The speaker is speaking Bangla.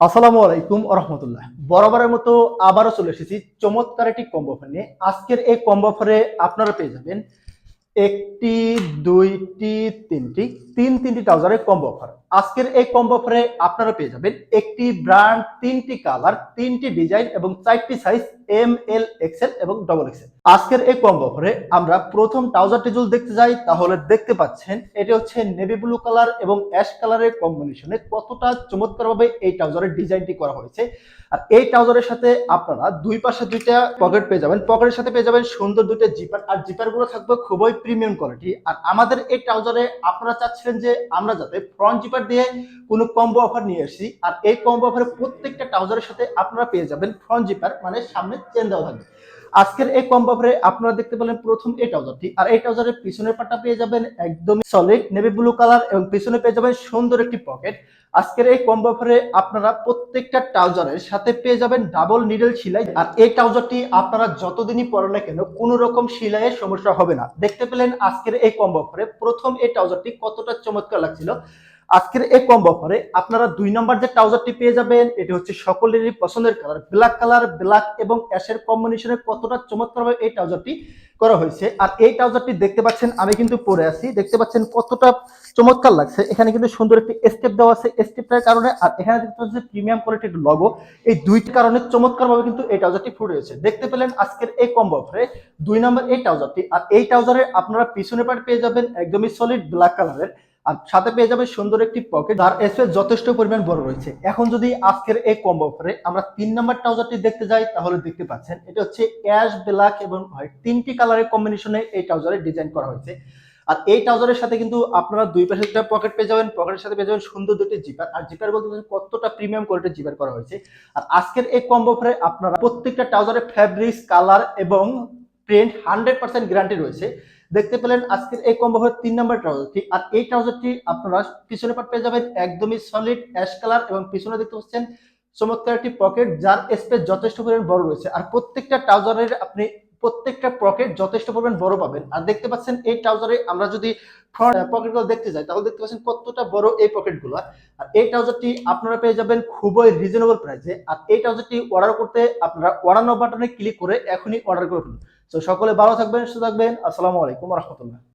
আসসালামু আলাইকুম রহমতুল্লাহ। বরাবরের মতো আবারও চলে এসেছি চমৎকার একটি কম্বো নিয়ে। আজকের এই কম্বো আপনারা পেয়ে যাবেন একটি, দুইটি, তিনটি তিন তিনটি ট্রাউজারের কম্বো অফার আজকের এই কম্বো অফারে আপনারা পেয়ে যাবেন একটি ব্র্যান্ড তিনটি কালার তিনটি ডিজাইন এবং চারটি সাইজ এম এল এক্সেল এবং ডবল এক্সেল আজকের এই কম্বো অফারে আমরা প্রথম ট্রাউজারটি যদি দেখতে যাই, তাহলে দেখতে পাচ্ছেন এটা হচ্ছে নেভি ব্লু কালার এবং অ্যাশ কালারের কম্বিনেশনে কতটা চমৎকারভাবে এই ট্রাউজারের ডিজাইনটি করা হয়েছে। আর এই ট্রাউজারের সাথে আপনারা দুই পাশে দুইটা পকেট পেয়ে যাবেন। পকেটের সাথে পেয়ে যাবেন সুন্দর দুইটা জিপার আর জিপারগুলো থাকবে খুবই প্রিমিয়াম কোয়ালিটি আর আমাদের এই ট্রাউজারে আপনারা চাচ্ছিলেন যে আমরা যাতে ফ্রন্ট জিপার দিয়ে কোনো কম্বো অফার নিয়ে আসি, আর এই কম্বো অফারে প্রত্যেকটা ট্রাউজারের সাথে আপনারা পেয়ে যাবেন ফ্রন্ট জিপার মানে সামনে চেন দেওয়া থাকবে। আজকের এই কম্বো অফারে আপনারা দেখতে পেলেন প্রথম এই ট্রাউজারটি। আর এই ট্রাউজারের পিছনের পাটটা পেয়ে যাবেন একদম সলিড নেভি ব্লু কালার এবং পিছনে পেয়ে যাবেন সুন্দর একটি পকেট আজকের এই কম্বো অফারে আপনারা প্রত্যেকটা ট্রাউজারের সাথে পেয়ে যাবেন ডাবল নিডেল সেলাই। আর এই ট্রাউজারটি আপনারা যতদিনই পরেন না কেন, কোনো রকম সেলাইয়ের সমস্যা হবে না। দেখতে পেলেন আজকের এই কম্বো অফারে প্রথম এই ট্রাউজারটি কতটা চমৎকার লাগছিল। আজকের এই কম্বো অফারে আপনারা দুই নম্বর যে ট্রাউজারটি পেয়ে যাবেন, এটি হচ্ছে সকলেরই পছন্দের কালার। ব্ল্যাক কালার, ব্ল্যাক এবং অ্যাশের কম্বিনেশনে কতটা চমৎকারভাবে এই ট্রাউজারটি করা হয়েছে। আর এই ট্রাউজারটি দেখতে পাচ্ছেন, আমি কিন্তু পরে আছি। দেখতে পাচ্ছেন কতটা চমৎকার লাগছে। এখানে কিন্তু সুন্দর একটি স্টেপ দেওয়া আছে স্টেপটার কারণে। আর এখানে দেখতে পাচ্ছেন প্রিমিয়াম কোয়ালিটির লগো এই দুইটি কারণে চমৎকারভাবে কিন্তু এই ট্রাউজারটি ফুটে রয়েছে। দেখতে পেলেন আজকের এই কম্বো অফারে দুই নম্বর এই ট্রাউজারটি। আর এই ট্রাউজারে আপনারা পিছনে পাট পেয়ে যাবেন, একদমই সলিড ব্ল্যাক কালারের আর সাথে পেয়ে যাবে সুন্দর একটি পকেট যার স্পেস যথেষ্ট পরিমাণ বড় রয়েছে। এখন যদি আজকের এই কম্বো অফারে আমরা তিন নম্বর ট্রাউজারটি দেখতে যাই, তাহলে দেখতে পাচ্ছেন, এটা হচ্ছে অ্যাশ ব্ল্যাক এবং হোয়াইট তিনটি কালারের কম্বিনেশনে এই ট্রাউজারের ডিজাইন করা হয়েছে। আর এই ট্রাউজারের সাথে কিন্তু আপনারা দুই পাশে একটা পকেট পেয়ে যাবেন পকেটের সাথে পেয়ে যাবেন সুন্দর দুটি জিপার আর জিপার বলতে কতটা প্রিমিয়াম কোয়ালিটির জিপার করা হয়েছে। আর আজকের এই কম্বো অফারে আপনারা প্রত্যেকটা ট্রাউজারের ফ্যাব্রিক্স কালার এবং প্রিন্ট হান্ড্রেড পার্সেন্ট গ্যারান্টি রয়েছে। দেখতে পেলেন আজকের এই কম্বো হলো তিন নম্বর ট্রাউজারটি আর এই ট্রাউজারটি আপনারা পিছনে পাট পেয়ে যাবেন, একদমই সলিড অ্যাশ কালার এবং পিছনে দেখতে পাচ্ছেন চমৎকার একটি পকেট যার স্পেস যথেষ্ট পরিমাণ বড় রয়েছে। আর প্রত্যেকটা ট্রাউজারের আপনি প্রত্যেকটা পকেট যথেষ্ট পরিমাণ বড় পাবেন। আর দেখতে পাচ্ছেন এই ট্রাউজারে আমরা যদি ফ্রন্ট পকেটগুলো দেখতে যাই, তাহলে দেখতে পাচ্ছেন কতটা বড় এই পকেটগুলো। আর এই ট্রাউজারটি আপনারা পেয়ে যাবেন খুবই রিজনেবল প্রাইসে আর এই ট্রাউজারটি অর্ডার করতে আপনারা অর্ডার বাটনে ক্লিক করে এখনই অর্ডার করে ফেলুন। তো সকলে ভালো থাকবেন, সুস্থ থাকবেন। আসসালামু আলাইকুম রহমতুল্লাহ।